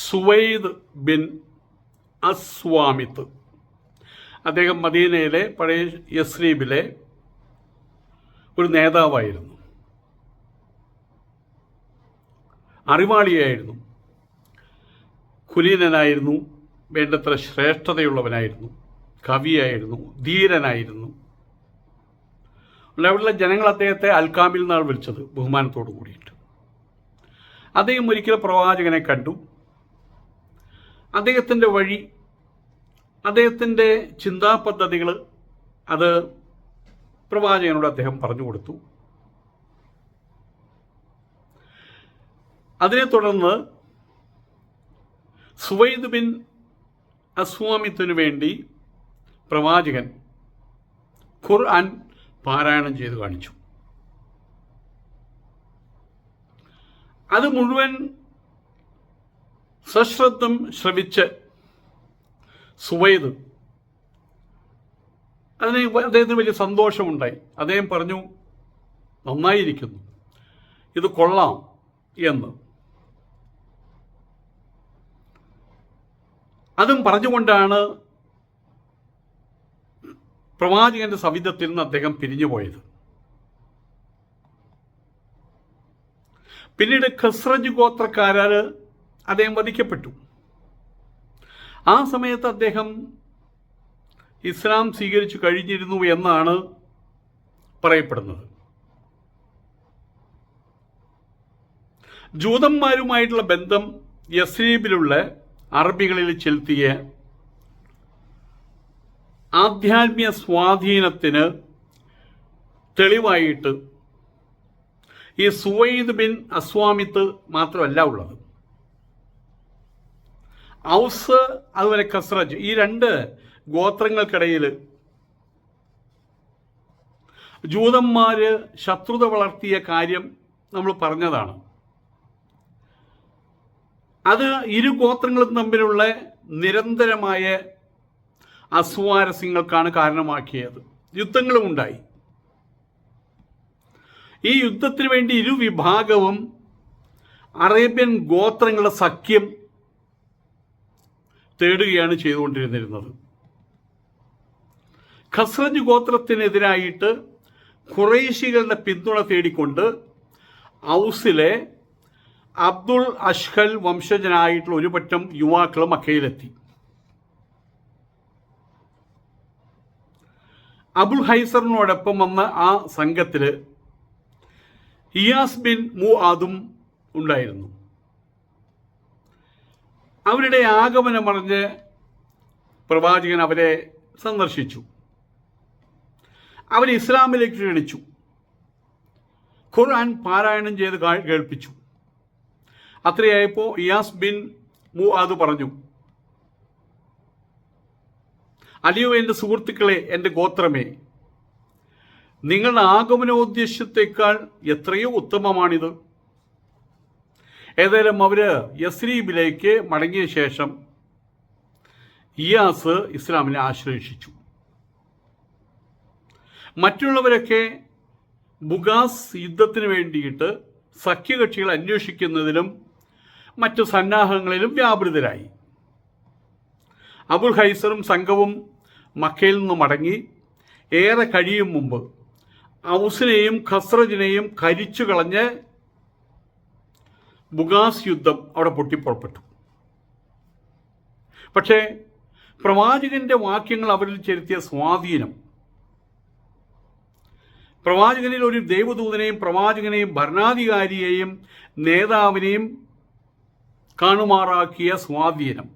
Suwaid bin അസ്വാമിത്ത്. അദ്ദേഹം മദീനയിലെ പഴയ യസ്രീബിലെ ഒരു നേതാവായിരുന്നു. അറിവാളിയായിരുന്നു. കുലീനനായിരുന്നു. വേണ്ടത്ര ശ്രേഷ്ഠതയുള്ളവനായിരുന്നു. കവിയായിരുന്നു. ധീരനായിരുന്നു. അവിടെയുള്ള ജനങ്ങൾ അദ്ദേഹത്തെ അൽക്കാമിൽ നിന്നാണ് വിളിച്ചത് ബഹുമാനത്തോടു കൂടിയിട്ട്. അദ്ദേഹം ഒരിക്കൽ പ്രവാചകനെ കണ്ടു. അദ്ദേഹത്തിന്റെ വഴി അദ്ദേഹത്തിന്റെ ചിന്താ പദ്ധതികൾ അത് പ്രവാചകനോട് അദ്ദേഹം പറഞ്ഞു കൊടുത്തു. അതിനെ തുടർന്ന് സുവൈദ് ബിൻ അസ്വാമിത്തിനു വേണ്ടി പ്രവാചകൻ ഖുർആൻ പാരായണം ചെയ്തു കാണിച്ചു. അത് മുഴുവൻ സശ്രദ്ധം ശ്രവിച്ച് സുവൈദ്. അതിന് അദ്ദേഹത്തിന് വലിയ സന്തോഷമുണ്ടായി. അദ്ദേഹം പറഞ്ഞു നന്നായിരിക്കുന്നു. ഇത് കൊള്ളാം എന്ന്. അതും പറഞ്ഞുകൊണ്ടാണ് പ്രവാചകന്റെ സവിധത്തിൽ നിന്ന് അദ്ദേഹം പിരിഞ്ഞുപോയത്. പിന്നീട് ഖസ്രജ് ഗോത്രക്കാരാൽ അദ്ദേഹം വധിക്കപ്പെട്ടു. ആ സമയത്ത് അദ്ദേഹം ഇസ്ലാം സ്വീകരിച്ചു കഴിഞ്ഞിരുന്നു എന്നാണ് പറയപ്പെടുന്നത്. ജൂതന്മാരുമായിട്ടുള്ള ബന്ധം യസ്രീബിലുള്ള അറബികളിൽ ചെലുത്തിയ ആധ്യാത്മിക സ്വാധീനത്തിന് തെളിവായിട്ട് ഈ സുവൈദ് ബിൻ അസ്വാമിത്ത് മാത്രമല്ല ഉള്ളത്. ഔസ് അതുപോലെ കസ്രജ് ഈ രണ്ട് ഗോത്രങ്ങൾക്കിടയിൽ ജൂതന്മാര് ശത്രുത വളർത്തിയ കാര്യം നമ്മൾ പറഞ്ഞതാണ്. അത് ഇരു ഗോത്രങ്ങളും തമ്മിലുള്ള നിരന്തരമായ അസ്വാരസ്യങ്ങൾക്കാണ് കാരണമാക്കിയത്. യുദ്ധങ്ങളും ഉണ്ടായി. ഈ യുദ്ധത്തിന് വേണ്ടി ഇരു വിഭാഗവും അറേബ്യൻ ഗോത്രങ്ങളുടെ സഖ്യം തേടുകയാണ് ചെയ്തുകൊണ്ടിരുന്നിരുന്നത്. ഖസ്രജ് ഗോത്രത്തിനെതിരായിട്ട് ഖുറൈശികളുടെ പിന്തുണ തേടിക്കൊണ്ട് ഔസിലെ അബ്ദുൾ അഷ്ഹൽ വംശജനായിട്ടുള്ള ഒരു പറ്റം യുവാക്കൾ മക്കയിലെത്തി. അബുൽ ഹൈസറിനോടൊപ്പം വന്ന ആ സംഘത്തിൽ ഇയാസ് ബിൻ മു ആദും ഉണ്ടായിരുന്നു. അവരുടെ ആഗമനം പറഞ്ഞ് പ്രവാചകൻ അവരെ സന്ദർശിച്ചു. അവർ ഇസ്ലാമിലേക്ക് ക്ഷണിച്ചു. ഖുർആൻ പാരായണം ചെയ്ത് കേൾപ്പിച്ചു. അത്രയായപ്പോൾ ഇയാസ് ബിൻ മു അത് പറഞ്ഞു അലിയോ എന്റെ സുഹൃത്തുക്കളെ എന്റെ ഗോത്രമേ നിങ്ങളുടെ ആഗമനോദ്ദേശ്യത്തെക്കാൾ എത്രയോ ഉത്തമമാണിത്. ഏതായാലും അവർ യസ്രീബിലേക്ക് മടങ്ങിയ ശേഷം ഇയാസ് ഇസ്ലാമിനെ ആശ്ലേഷിച്ചു മറ്റുള്ളവരൊക്കെ ബുഗാസ് യുദ്ധത്തിന് വേണ്ടിയിട്ട് സഖ്യകക്ഷികൾ അന്വേഷിക്കുന്നതിലും മറ്റു സന്നാഹങ്ങളിലും വ്യാപൃതരായി. അബുൽ ഹൈസറും സംഘവും മക്കയിൽ നിന്ന് മടങ്ങി ഏറെ കഴിയും മുമ്പ് ഔസിനെയും ഖസ്രജിനെയും കരിച്ചു കളഞ്ഞ് ബുഗാസ് യുദ്ധം അവിടെ പൊട്ടിപ്പുറപ്പെട്ടു. പക്ഷേ പ്രവാചകന്റെ വാക്യങ്ങൾ അവരിൽ ചെലുത്തിയ സ്വാധീനം പ്രവാചകനിൽ ഒരു ദൈവദൂതനെയും പ്രവാചകനെയും ഭരണാധികാരിയെയും നേതാവിനെയും കാണുമാറാക്കിയ സ്വാധീനം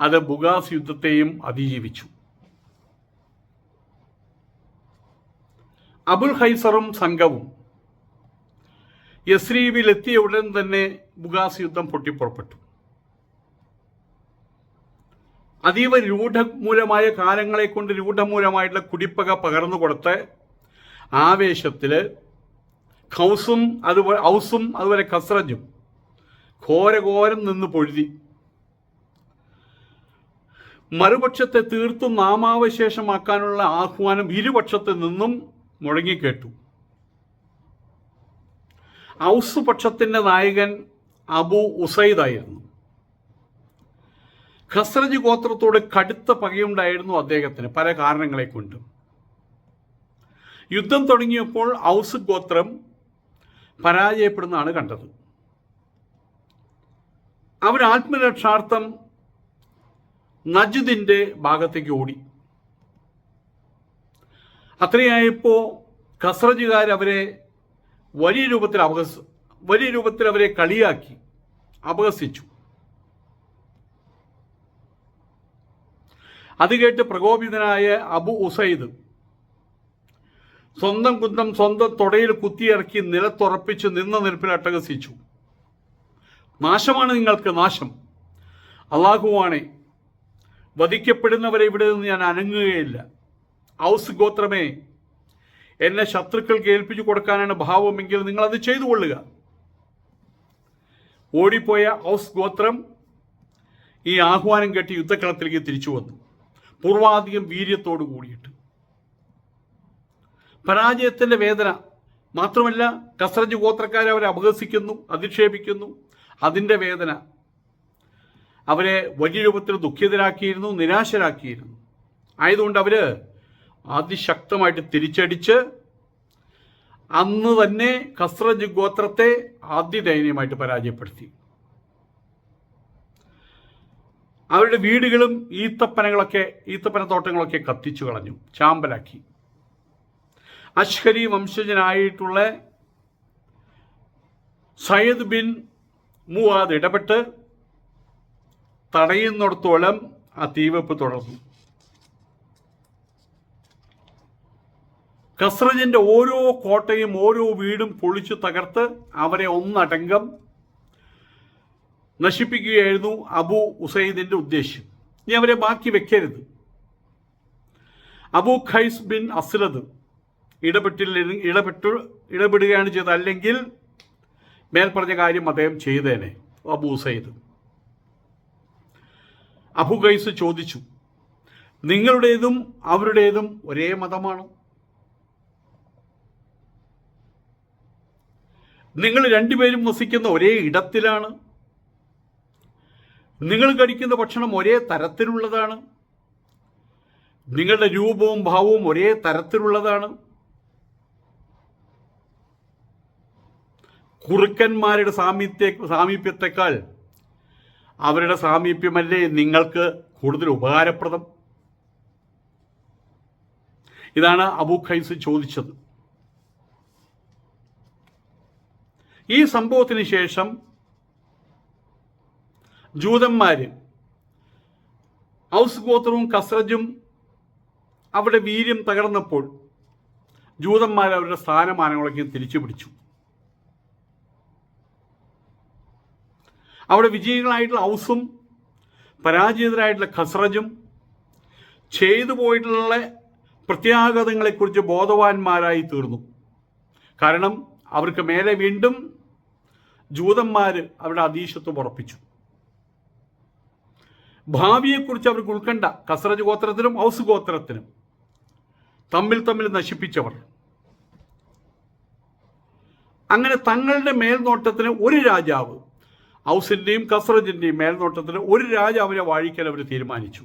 അത് ബുഗാസ് യുദ്ധത്തെയും അതിജീവിച്ചു. അബുൽ ഹൈസറും സംഘവും യസ്രീബിൽ എത്തിയ ഉടൻ തന്നെ ബുഗാസ് യുദ്ധം പൊട്ടിപ്പുറപ്പെട്ടു. അതീവ രൂഢമൂലമായ കാലങ്ങളെ കൊണ്ട് രൂഢമൂലമായിട്ടുള്ള കുടിപ്പക പകർന്നു കൊടുത്ത് ആവേശത്തിൽ ഖൗസും അതുപോലെ ഔസും അതുപോലെ ഖസ്റജും ഘോരഘോരം നിന്ന് പൊഴുതി. മറുപക്ഷത്തെ തീർത്തും നാമാവശേഷമാക്കാനുള്ള ആഹ്വാനം ഇരുപക്ഷത്തു നിന്നും മുഴങ്ങിക്കേട്ടു. ഔസ് പക്ഷത്തിന്റെ നായകൻ അബു ഉസൈദായിരുന്നു. ഖസ്രജ് ഗോത്രത്തോട് കടുത്ത പകയുണ്ടായിരുന്നു അദ്ദേഹത്തിന് പല കാരണങ്ങളെ കൊണ്ടും. യുദ്ധം തുടങ്ങിയപ്പോൾ ഔസ് ഗോത്രം പരാജയപ്പെടുന്നതാണ് കണ്ടത്. അവർ ആത്മരക്ഷാർത്ഥം നജുദിന്റെ ഭാഗത്തേക്ക് ഓടി. അത്രയായപ്പോൾ ഖസ്രജുകാർ അവരെ വലിയ രൂപത്തിൽ അപഹസ വലിയ രൂപത്തിൽ അവരെ കളിയാക്കി അപഹസിച്ചു. അത് കേട്ട് പ്രകോപിതനായ അബു ഉസൈദ് സ്വന്തം കുന്തം സ്വന്തം തുടയിൽ കുത്തിയിറക്കി നിലത്തുറപ്പിച്ച് നിന്ന നിൽപ്പിൽ അട്ടഹസിച്ചു. നാശമാണ് നിങ്ങൾക്ക് നാശം. അള്ളാഹുവാണെ വധിക്കപ്പെടുന്നവരെ ഇവിടെ നിന്ന് ഞാൻ അനങ്ങുകയില്ല. ഔസ് ഗോത്രമേ എന്നെ ശത്രുക്കൾക്ക് ഏൽപ്പിച്ചു കൊടുക്കാനാണ് ഭാവമെങ്കിൽ നിങ്ങൾ അത് ചെയ്തു കൊള്ളുക. ഓടിപ്പോയ ഔസ് ഗോത്രം ഈ ആഹ്വാനം കേട്ട് യുദ്ധക്കളത്തിലേക്ക് തിരിച്ചു വന്നു. പൂർവാധികം വീര്യത്തോടു കൂടിയിട്ട്. പരാജയത്തിന്റെ വേദന മാത്രമല്ല കസ്രജ് ഗോത്രക്കാരെ അവരെ അപഹസിക്കുന്നു അധിക്ഷേപിക്കുന്നു. അതിന്റെ വേദന അവരെ വലിയ രൂപത്തിൽ ദുഃഖിതരാക്കിയിരുന്നു നിരാശരാക്കിയിരുന്നു. ആയതുകൊണ്ട് അവർ അതിശക്തമായിട്ട് തിരിച്ചടിച്ച് അന്ന് തന്നെ കസ്രജ് ഗോത്രത്തെ ആദ്യദയനീയമായിട്ട് പരാജയപ്പെടുത്തി. അവരുടെ വീടുകളും ഈത്തപ്പനകളൊക്കെ ഈത്തപ്പന തോട്ടങ്ങളൊക്കെ കത്തിച്ചു കളഞ്ഞു ചാമ്പലാക്കി. അഷ്കരി വംശജനായിട്ടുള്ള സയ്യദ് ബിൻ മുവാദ് ഇടപെട്ട് തടയുന്നിടത്തോളം ആ തീവെപ്പ് തുടർന്നു. ഖസ്രജിന്റെ ഓരോ കോട്ടയും ഓരോ വീടും പൊളിച്ചു തകർത്ത് അവരെ ഒന്നടങ്കം നശിപ്പിക്കുകയായിരുന്നു അബു ഉസൈദിന്റെ ഉദ്ദേശ്യം. ഇനി അവരെ ബാക്കി വെക്കരുത്. അബു ഖൈസ് ബിൻ അസ്ലദ് ഇടപെട്ടില്ല ഇടപെട്ടു ഇടപെടുകയാണ് ചെയ്തത്. അല്ലെങ്കിൽ മേൽപ്പറഞ്ഞ കാര്യം അദ്ദേഹം ചെയ്തേനെ അബു ഉസൈദ്. അബു ഖൈസ് ചോദിച്ചു നിങ്ങളുടേതും അവരുടേതും ഒരേ മതമാണ്? നിങ്ങൾ രണ്ടുപേരും വസിക്കുന്ന ഒരേ ഇടത്തിലാണ്. നിങ്ങൾ കഴിക്കുന്ന ഭക്ഷണം ഒരേ തരത്തിലുള്ളതാണ്. നിങ്ങളുടെ രൂപവും ഭാവവും ഒരേ തരത്തിലുള്ളതാണ്. കുറുക്കന്മാരുടെ സാമീപ്യ സാമീപ്യത്തെക്കാൾ അവരുടെ സാമീപ്യമല്ലേ നിങ്ങൾക്ക് കൂടുതൽ ഉപകാരപ്രദം? ഇതാണ് അബു ഖൈസ് ചോദിച്ചത്. ഈ സംഭവത്തിന് ശേഷം ജൂതന്മാര് ഔസ് ഗോത്രവും കസ്രജും അവിടെ വീര്യം തകർന്നപ്പോൾ ജൂതന്മാർ അവരുടെ സ്ഥാനമാനങ്ങളൊക്കെ തിരിച്ചു പിടിച്ചു അവിടെ വിജയികളായിട്ടുള്ള ഔസും പരാജിതരായിട്ടുള്ള ഖസ്രജും ചെയ്തു പോയിട്ടുള്ള പ്രത്യാഘാതങ്ങളെക്കുറിച്ച് ബോധവാന്മാരായി തീർന്നു. കാരണം അവർക്ക് മേലെ വീണ്ടും ജൂതന്മാർ അവരുടെ അതീശത്വം ഉറപ്പിച്ചു. ഭാവിയെക്കുറിച്ച് അവർക്ക് ഉൾക്കണ്ട കസറജ് ഗോത്രത്തിനും ഔസ് ഗോത്രത്തിനും തമ്മിൽ തമ്മിൽ നശിപ്പിച്ചവർ. അങ്ങനെ തങ്ങളുടെ മേൽനോട്ടത്തിന് ഒരു രാജാവ് ഔസിന്റെയും കസറജിന്റെയും മേൽനോട്ടത്തിന് ഒരു രാജാവിനെ വാഴിക്കാൻ അവർ തീരുമാനിച്ചു.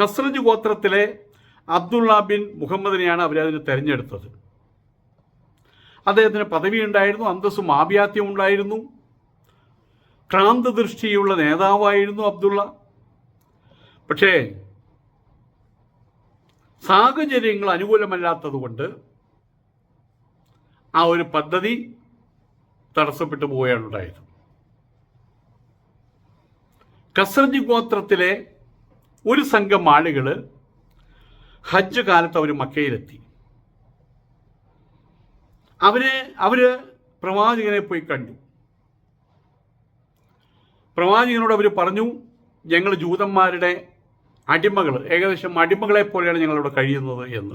ഖസ്രജ് ഗോത്രത്തിലെ അബ്ദുള്ള ബിൻ മുഹമ്മദിനെയാണ് അവരതിന് തെരഞ്ഞെടുത്തത്. അദ്ദേഹത്തിന് പദവി ഉണ്ടായിരുന്നു അന്തസ്സും ആഭ്യാത്യം ഉണ്ടായിരുന്നു. ക്രാന്തദൃഷ്ടിയുള്ള നേതാവായിരുന്നു അബ്ദുള്ള. പക്ഷേ സാഹചര്യങ്ങൾ അനുകൂലമല്ലാത്തതുകൊണ്ട് ആ ഒരു പദ്ധതി തടസ്സപ്പെട്ടു പോവുകയാണ് ഉണ്ടായത്. കസ്രജ് ഗോത്രത്തിലെ ഒരു സംഘം ആളുകൾ ഹജ്ജ് കാലത്ത് അവർ മക്കയിലെത്തി. അവർ അവർ പ്രവാചകനെ പോയി കണ്ടു. പ്രവാചകനോട് അവർ പറഞ്ഞു ഞങ്ങൾ ജൂതന്മാരുടെ അടിമകൾ ഏകദേശം അടിമകളെ പോലെയാണ് ഞങ്ങളിവിടെ കഴിയുന്നത് എന്ന്.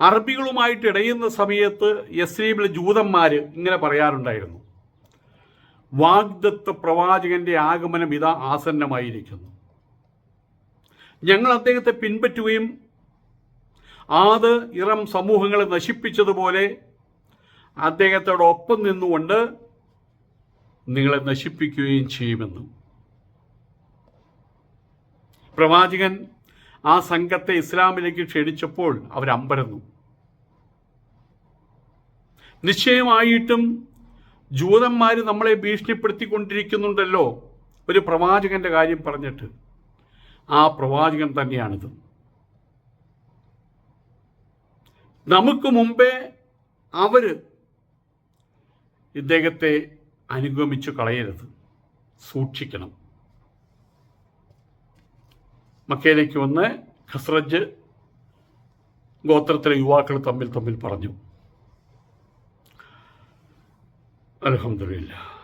അറബികളുമായിട്ട് ഇടയുന്ന സമയത്ത് യസ്രീബിലെ ജൂതന്മാർ ഇങ്ങനെ പറയാറുണ്ടായിരുന്നു. വാഗ്ദത്ത് പ്രവാചകന്റെ ആഗമനം ഇതാ ആസന്നമായിരിക്കുന്നു. ഞങ്ങൾ അദ്ദേഹത്തെ പിൻപറ്റുകയും ആത് ഇറം സമൂഹങ്ങളെ നശിപ്പിച്ചതുപോലെ അദ്ദേഹത്തോടൊപ്പം നിന്നുകൊണ്ട് നിങ്ങളെ നശിപ്പിക്കുകയും ചെയ്യുമെന്ന്. പ്രവാചകൻ ആ സംഘത്തെ ഇസ്ലാമിലേക്ക് ക്ഷണിച്ചപ്പോൾ അവരമ്പരന്നു. നിശ്ചയമായിട്ടും ജൂതന്മാർ നമ്മളെ ഭീഷണിപ്പെടുത്തിക്കൊണ്ടിരിക്കുന്നുണ്ടല്ലോ ഒരു പ്രവാചകന്റെ കാര്യം പറഞ്ഞിട്ട്. ആ പ്രവാചകൻ തന്നെയാണിത്. നമുക്ക് മുമ്പേ അവർ ഇദ്ദേഹത്തെ അനുഗമിച്ചു കളയരുത്. സൂക്ഷിക്കണം. മക്കയിലേക്ക് വന്ന് ഖസ്രജ് ഗോത്രത്തിലെ യുവാക്കൾ തമ്മിൽ തമ്മിൽ പറഞ്ഞു. അലഹമില്ല